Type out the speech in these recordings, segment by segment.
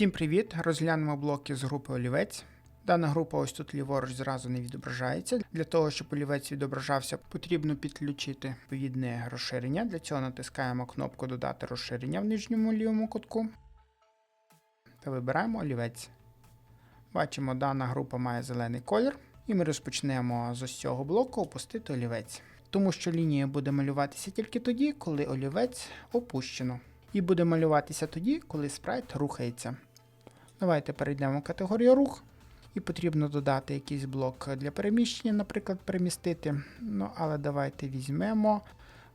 Всім привіт! Розглянемо блоки з групи олівець. Дана група ось тут ліворуч зразу не відображається. Для того, щоб олівець відображався, потрібно підключити відповідне розширення. Для цього натискаємо кнопку Додати розширення в нижньому лівому кутку та вибираємо олівець. Бачимо, дана група має зелений колір, і ми розпочнемо з ось цього блоку опустити олівець. Тому що лінія буде малюватися тільки тоді, коли олівець опущено. І буде малюватися тоді, коли спрайт рухається. Давайте перейдемо в категорію рух. І потрібно додати якийсь блок для переміщення, наприклад, перемістити. Ну, але давайте візьмемо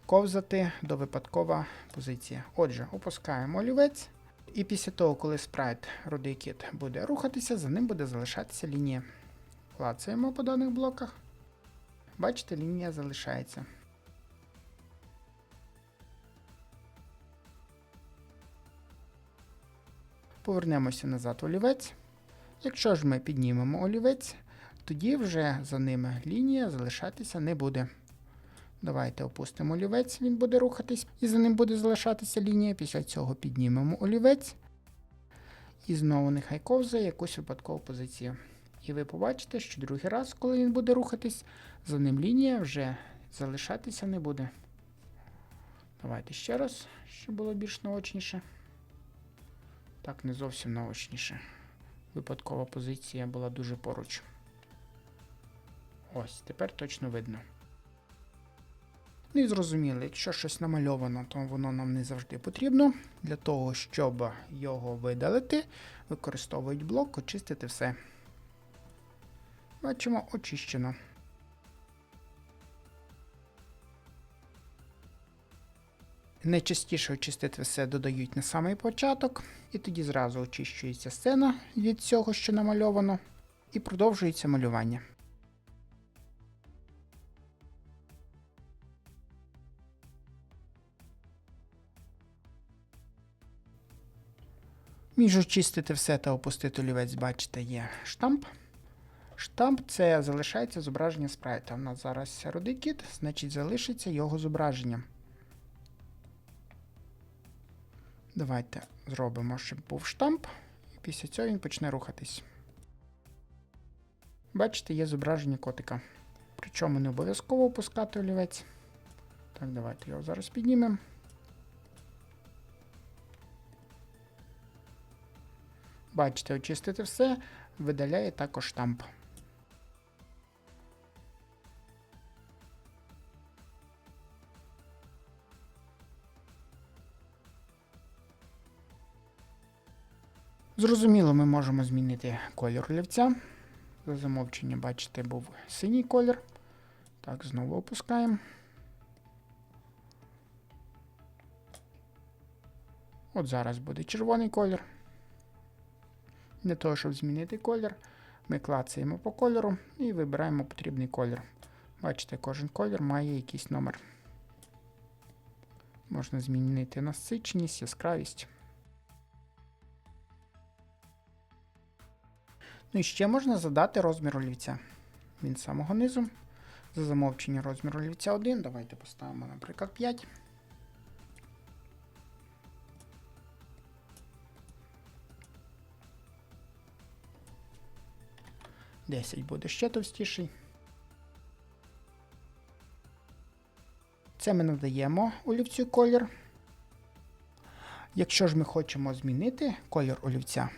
ковзати до випадкова позиція. Отже, опускаємо олівець. І після того, коли спрайт рудий буде рухатися, за ним буде залишатися лінія. Клацаємо по даних блоках. Бачите, лінія залишається. Повернемося назад олівець. Якщо ж ми піднімемо олівець, тоді вже за ними лінія залишатися не буде. Давайте опустимо олівець, він буде рухатись, і за ним буде залишатися лінія. Після цього піднімемо олівець. І знову нехай ковзає якусь випадкову позицію. І ви побачите, що другий раз, коли він буде рухатись, за ним лінія вже залишатися не буде. Давайте ще раз, щоб було більш наочніше. Так, не зовсім наочніше. Випадкова позиція була дуже поруч. Ось, тепер точно видно. Ну і зрозуміло, якщо щось намальовано, то воно нам не завжди потрібно. Для того, щоб його видалити, використовують блок очистити все. Бачимо, очищено. Найчастіше очистити все додають на самий початок, і тоді зразу очищується сцена від цього, що намальовано, і продовжується малювання. Між очистити все та опустити олівець, бачите, є штамп. Штамп це залишається зображення спрайта. У нас зараз рудий кіт, значить залишиться його зображення. Давайте зробимо, щоб був штамп, і після цього він почне рухатись. Бачите, є зображення котика. Причому не обов'язково опускати олівець. Так, давайте його зараз піднімемо. Бачите, очистити все, видаляє також штамп. Зрозуміло, ми можемо змінити колір олівця. За замовчення, бачите, був синій колір. Так, знову опускаємо. От зараз буде червоний колір. Для того, щоб змінити колір, ми клацаємо по кольору і вибираємо потрібний колір. Бачите, кожен колір має якийсь номер. Можна змінити насиченість, яскравість. Ну і ще можна задати розмір олівця. Він з самого низу. За замовчення розмір олівця 1. Давайте поставимо, наприклад, 5. Десять буде ще товстіший. Це ми надаємо олівцю колір. Якщо ж ми хочемо змінити колір олівця,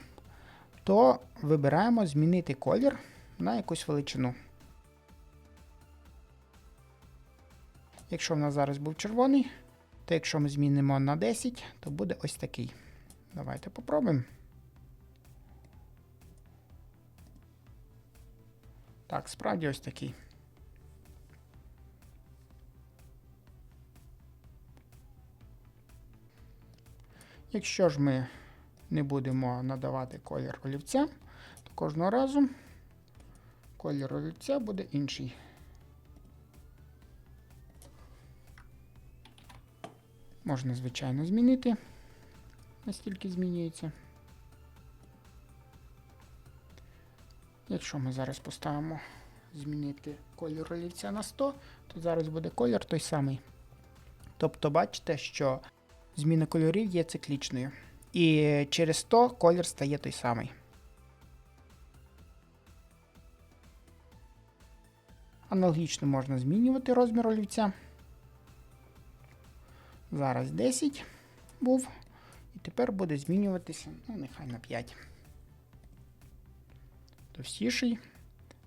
то вибираємо змінити колір на якусь величину. Якщо в нас зараз був червоний, то якщо ми змінимо на 10, то буде ось такий. Давайте попробуємо. Так, справді ось такий. Якщо ж ми не будемо надавати колір олівця, то кожного разу колір олівця буде інший. Можна, звичайно, змінити, настільки змінюється. Якщо ми зараз поставимо змінити колір олівця на 100, то зараз буде колір той самий. Тобто бачите, що зміна кольорів є циклічною. І через то колір стає той самий. Аналогічно можна змінювати розмір олівця. Зараз 10 був. І тепер буде змінюватися, ну, нехай на 5. Товстіший.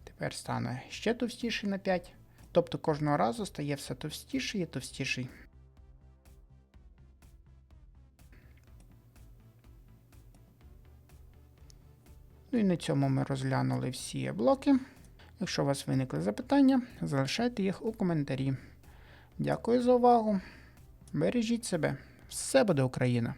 Тепер стане ще товстіший на 5. Тобто кожного разу стає все товстіший і товстіший. Ну і на цьому ми розглянули всі блоки. Якщо у вас виникли запитання, залишайте їх у коментарі. Дякую за увагу. Бережіть себе. Все буде Україна!